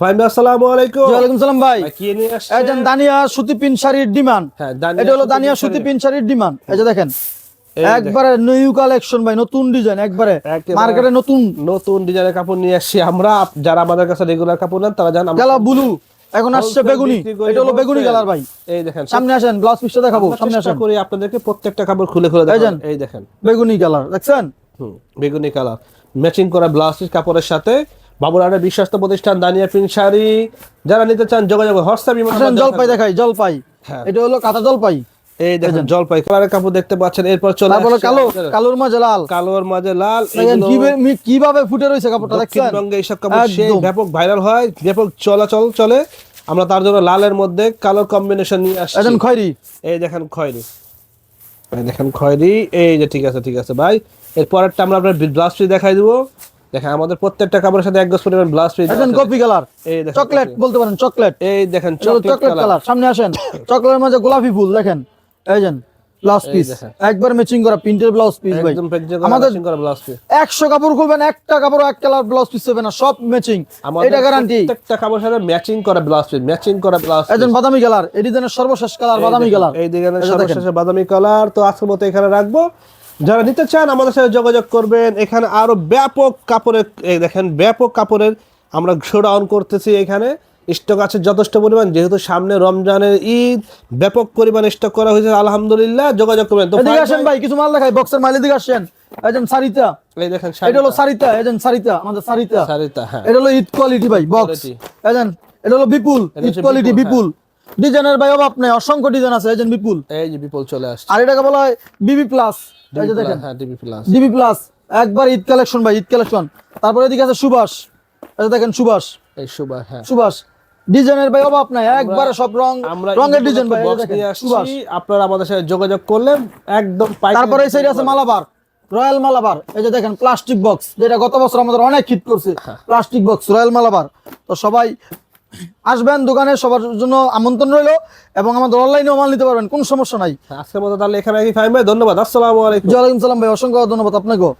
ফাইম ভাই আসসালামু আলাইকুম। সালাম ভাই। ভাই, কি নিয়ে আসছেন? এই দানিয়া সুতি পিন শাড়ির ডিমান্ড। হ্যাঁ, দানিয়া এটা হলো দানিয়া সুতি পিন শাড়ির ডিমান্ড। এই যে দেখেন একবারে নিউ কালেকশন ভাই নতুন ডিজাইন একবারে মার্কেটে নতুন। নতুন ডিজাইনের কাপড় নিয়ে আসছি আমরা। যারা আমাদের কাছে রেগুলার কাপড় নেন তারা জান আমরা ব্লু এখন আসছে বেগুনি। এটা হলো বেগুনি কালার ভাই। এই দেখেন সামনে আসেন ব্লাউজ পিসটা দেখাবো সামনে চেষ্টা আসেন। করি আপনাদেরকে প্রত্যেকটা কাপড় খুলে খুলে এই এই দেখেন। বেগুনি কালার দেখছেন? বেগুনি কালার ম্যাচিং করা ব্লাউজ কাপড়ের সাথে বাবুরানের বিশ্বস্ত প্রতিষ্ঠান দানিয়া শাড়ি। যারা নিতে চান যোগাযোগ হোয়াটসঅ্যাপ জলপাই দেখাই জলপাই। হ্যাঁ। এটা হলো কাঁচা জলপাই। এই দেখেন জলপাই কালারের কাপড় দেখতে পাচ্ছেন এরপর চলে তারপরে কালো কালোর মাঝে লাল। কালোর মাঝে লাল কিভাবে- ফুটে রয়েছে কাপড়টা দেখছেন? দক্ষিণবঙ্গে এইসব কাপড় সেই ব্যাপক ভাইরাল হয় ব্যাপক চলাচল চলে। আমরা তার জন্য লালের মধ্যে কালোর কম্বিনেশন নিয়ে আসছি। একজন খয়রি। এই দেখেন খয়েরি। এই দেখেন খয়রি। এই যে ঠিক আছে ঠিক আছে ভাই। এর পরেরটা আমরা আপনার ব্লাউজ পিস দেখাই দিব। দেখেন আমাদের প্রত্যেকটা কাপড়ের সাথে এক গজ পরিমাণ ব্লাউজ পিস একজন কপি কালার এই দেখেন চকলেট বলতে পারেন চকলেট। এই দেখেন চকলেট কালার সামনে আসেন চকলেটের মাঝে গোলাপি ফুল দেখেন। এই যেন ব্লাউজ পিস একবার ম্যাচিং করা প্রিন্টের ব্লাউজ পিস ভাই। আমাদের করা ব্লাউজ পিস একশো কাপড় খুলবেন একটা কাপড় এক কালার ব্লাউজ পিস হবে না সব ম্যাচিং এটা গ্যারান্টি প্রত্যেকটা কাপড়ের সাথে ম্যাচিং করা ব্লাউজ পিস ম্যাচিং করা ব্লাউজ একজন বাদামি কালার এই ডিজাইনের সর্বশেষ কালার বাদামি কালার এই দিকে এটা দেখেন। বাদামি কালার তো আজকের মতো এখানে রাখব। যারা নিতে চান আমাদের সাথে যোগাযোগ করবেন। এখানে আরও ব্যাপক কাপড়ের দেখেন ব্যাপক কাপড়ের আমরা শোডাউন করতেছি এখানে। স্টক আছে যথেষ্ট পরিমাণ যেহেতু সামনে রমজানের ঈদ ব্যাপক পরিমাণ স্টক করা হয়েছে আলহামদুলিল্লাহ যোগাযোগ করবেন। তো আসেন ভাই কিছু মাল দেখাই বক্সের মাল এদিকে আসেন। একজন সারিতা। এই দেখেন এটা হলো সারিতা। একজন সারিতা আমাদের সারিতা। হ্যাঁ। এটা হলো ঈদ কোয়ালিটি ভাই বক্স একজন এটা হলো বিপুল ঈদ কোয়ালিটি বিপুল, বিপুল। ডিজাইনের ভাই অভাব নেই অসংখ্য ডিজাইন আছে একজন বিপুল। এই যে বিপুল চলে আসছে। আর এটাকে বলা হয় বিবি প্লাস এই যে দেখেন। হ্যাঁ ডিবি প্লাস ডিবি প্লাস একবার ঈদ কালেকশন ভাই ঈদ কালেকশন তারপরে এদিকে আছে সুভাষ। এই যে দেখেন সুভাষ। এই সুবা হ্যাঁ। সুভাষ ডিজাইনের ভাই অভাব নাই একবারে সব রং রঙের ডিজাইন ভাই সুভাষ। আপনারা আমাদের সাথে যোগাযোগ করলে একদম তারপরে এই সাইডে আছে মালাবার রয়্যাল মালাবার। এই যে দেখেন প্লাস্টিক বক্স যেটা গত বছর আমাদের অনেক হিট করছে। হ্যাঁ। Plastic box Royal Malabar. তো সবাই আসবেন দোকানে সবার জন্য আমন্ত্রণ রইল এবং আমাদের অনলাইনেও মাল নিতে পারবেন কোনো সমস্যা নাই। আজকের মতো তাহলে এখানে ভাই ধন্যবাদ আসসালামু আলাইকুম। ওয়ালাইকুম সালাম ভাই অসংখ্য ধন্যবাদ আপনাকেও।